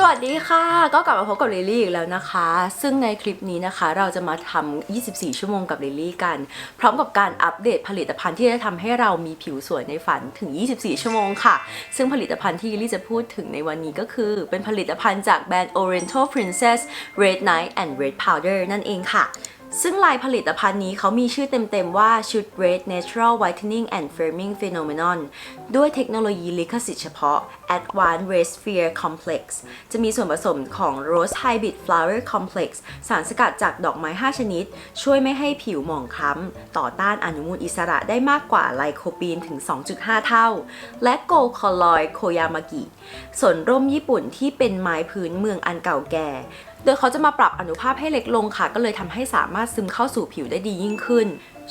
สวัสดีค่ะ ก็กลับมาพบกับลิลี่อีกแล้วนะคะ ซึ่งในคลิปนี้นะคะ เราจะมาทำ 24 ชั่วโมงกับลิลี่กัน พร้อมกับการอัปเดตผลิตภัณฑ์ที่จะทำให้เรามีผิวสวยในฝันถึง 24 ชั่วโมงค่ะ ซึ่งผลิตภัณฑ์ที่ลิลี่จะพูดถึงในวันนี้ก็คือ เป็นผลิตภัณฑ์จากแบรนด์ Oriental Princess Red Night and Red Powder นั่นเองค่ะ ซึ่งลายผลิตภัณฑ์นี้เขามีชื่อเต็มๆว่าชุด Red Natural Whitening and Firming Phenomenon ด้วยเทคโนโลยีลิขสิทธิ์เฉพาะ Advanced Red Sphere Complex จะมีส่วนผสมของ Rose Hybrid Flower Complex สารสกัดจากดอกไม้ 5 ชนิด ช่วยไม่ให้ผิวหมองคล้ำ ต่อต้านอนุมูลอิสระได้มากกว่าไลโคปีนถึง 2.5 เท่า และโกลคอลอยโคยามากิส่วนร่มญี่ปุ่นที่เป็นไม้พื้นเมืองอันเก่าแก่โดยเขาจะมาปรับอนุภาพให้เล็กลงค่ะ ก็เลยทำให้สามารถซึมเข้าสู่ผิวได้ดียิ่งขึ้น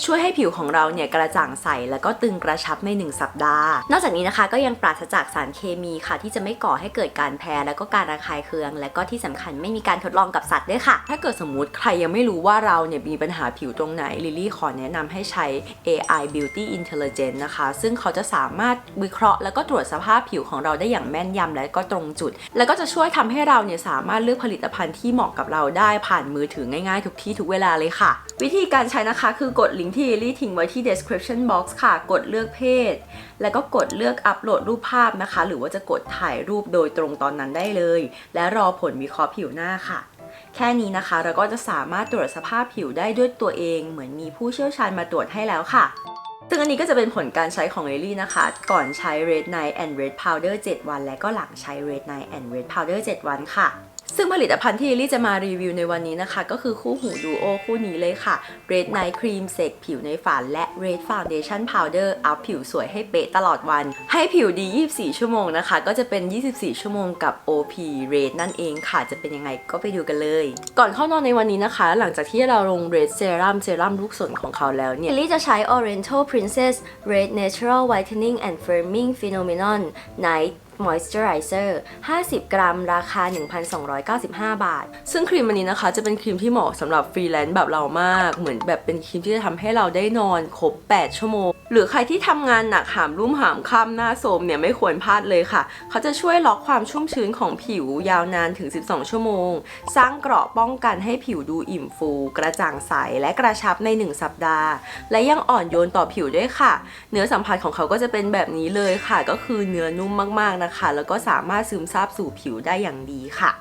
ช่วยให้ผิวของเราเนี่ยกระจ่างใสแล้วก็ตึงกระชับใน 1 สัปดาห์ นอกจากนี้นะคะก็ยังปราศจากสารเคมีค่ะ ที่จะไม่ก่อให้เกิดการแพ้แล้วก็การระคายเคือง และก็ที่สำคัญไม่มีการทดลองกับสัตว์ด้วยค่ะ ถ้าเกิดสมมุติใครยังไม่รู้ว่าเราเนี่ยมีปัญหาผิวตรงไหนลิลลี่ขอแนะนำให้ใช้ AI Beauty Intelligence นะคะ ซึ่งเขาจะสามารถวิเคราะห์ แล้วก็ตรวจสภาพผิวของเราได้อย่างแม่นยำและก็ตรงจุด แล้วก็จะช่วยทำให้เราเนี่ยสามารถเลือกผลิตภัณฑ์ที่เหมาะกับเราได้ผ่านมือถือง่ายๆ ทุกที่ทุกเวลาเลยค่ะ วิธีการใช้นะคะคือกดลิงก์ที่ลิลลี่ทิ้งไว้ที่ description box ค่ะ กดเลือกเพศ แล้วก็กดเลือกอัปโหลดรูปภาพนะคะ หรือว่าจะกดถ่ายรูปโดยตรงตอนนั้นได้เลย และรอผลวิเคราะห์ผิวหน้าค่ะ แค่นี้นะคะ เราก็จะสามารถตรวจสภาพผิวได้ด้วยตัวเอง เหมือนมีผู้เชี่ยวชาญมาตรวจให้แล้วค่ะซึ่งอันนี้ก็จะเป็นผลการใช้ของเอลี่นะคะ ก่อนใช้ Red Night and Red Powder 7 วัน และก็หลังใช้ Red Night and Red Powder 7 วันค่ะ ซึ่งผลิตภัณฑ์ที่เอลี่จะมารีวิวในวันนี้นะคะ ก็คือคู่หูดูโอคู่นี้เลยค่ะ Red Night Cream เสกผิวในฝันและ Red Foundation Powder อัพผิวสวยให้เป๊ะตลอดวัน ให้ผิวดี 24 ชั่วโมงนะคะ ก็จะเป็น 24 ชั่วโมงกับ OP Red นั่นเองค่ะ จะเป็นยังไงก็ไปดูกันเลย ก่อนเข้านอนในวันนี้นะคะ หลังจากที่เราลง Red Serum เซรั่มลูกสนของเขาแล้วเนี่ยลิลี่จะใช้ Oriental Princess Red Natural Whitening and Firming Phenomenon Night Moisturizer 50 กรัม ราคา 1,295 บาท ซึ่งครีมอันนี้นะคะ จะเป็นครีมที่เหมาะสำหรับฟรีแลนซ์แบบเรามาก เหมือนแบบเป็นครีมที่จะทำให้เราได้นอนครบ 8 ชั่วโมง หรือใครที่ทำงานหนักหามรุ่มหามค่ำหน้าโทรมเนี่ยไม่ควรพลาดเลยค่ะ เขาจะช่วยล็อกความชุ่มชื้นของผิวยาวนานถึง 12 ชั่วโมง สร้างเกราะป้องกันให้ผิวดูอิ่มฟู กระจ่างใสและกระชับใน 1 สัปดาห์ และยังอ่อนโยนต่อผิวด้วยค่ะ เนื้อสัมผัสของเขาก็จะเป็นแบบนี้เลยค่ะ ก็คือเนื้อนุ่มมากๆนะคะ แล้วก็สามารถซึมซาบสู่ผิวได้อย่างดีค่ะ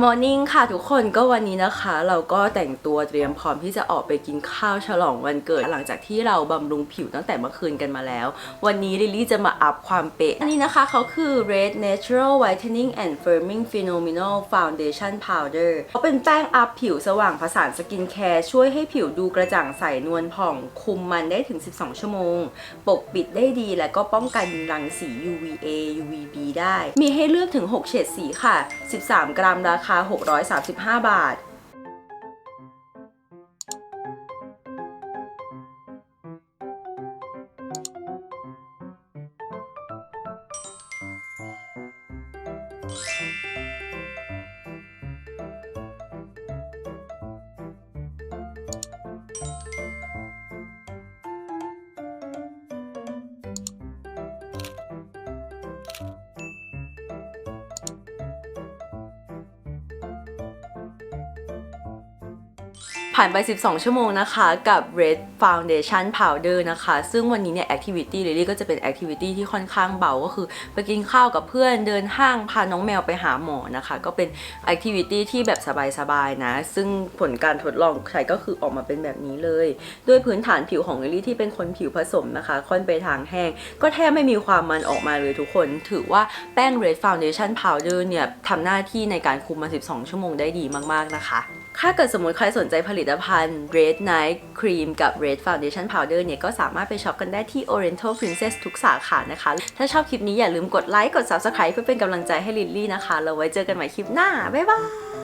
มอร์นิ่งค่ะทุกคนก็วันนี้นะคะ เราก็แต่งตัวเตรียมพร้อมที่จะออกไปกินข้าวฉลองวันเกิด หลังจากที่เราบำรุงผิวตั้งแต่เมื่อคืนกันมาแล้ว วันนี้ลิลลี่จะมาอัพความเป๊ะอันนี้นะคะเขาคือ Red Natural Whitening and Firming Phenomenal Foundation Powder เขาเป็นแป้งอัพผิวสว่างผสานสกินแคร์ช่วยให้ผิวดูกระจ่างใสนวลผ่องคุมมันได้ถึง 12 ชั่วโมง ปกปิดได้ดีและก็ป้องกันรังสี UVA UVB ได้ มีให้เลือกถึง 6 เฉดสีค่ะ 13 กรัมราคา 635 บาท ผ่านไป 12 ชั่วโมงนะคะกับ Red Foundation Powder นะคะ ซึ่งวันนี้เนี่ย Activity ลิลลี่ก็จะเป็น Activity ที่ค่อนข้างเบา ก็คือไปกินข้าวกับเพื่อนเดินห้างพาน้องแมวไปหาหมอนะคะ ก็เป็น Activity ที่แบบสบายๆนะ ซึ่งผลการทดลองใช้ก็คือออกมาเป็นแบบนี้เลย ด้วยพื้นฐานผิวของลิลลี่ที่เป็นคนผิวผสมนะคะ ค่อนไปทางแห้ง ก็แทบไม่มีความมันออกมาเลยทุกคน ถือว่าแป้ง Red Foundation Powder เนี่ยทำหน้าที่ในการคุมมา 12 ชั่วโมงได้ดีมากๆนะคะ ถ้าเกิดสมมติใครสนใจผลิตภัณฑ์ Red Night Cream กับ Red Foundation Powder เนี่ย ก็สามารถไปช็อปกันได้ที่ Oriental Princess ทุกสาขานะคะ ถ้าชอบคลิปนี้อย่าลืมกดไลค์ กด Subscribe เพื่อเป็นกำลังใจให้ลิลลี่นะคะ เราไว้เจอกันใหม่คลิปหน้า บ๊ายบาย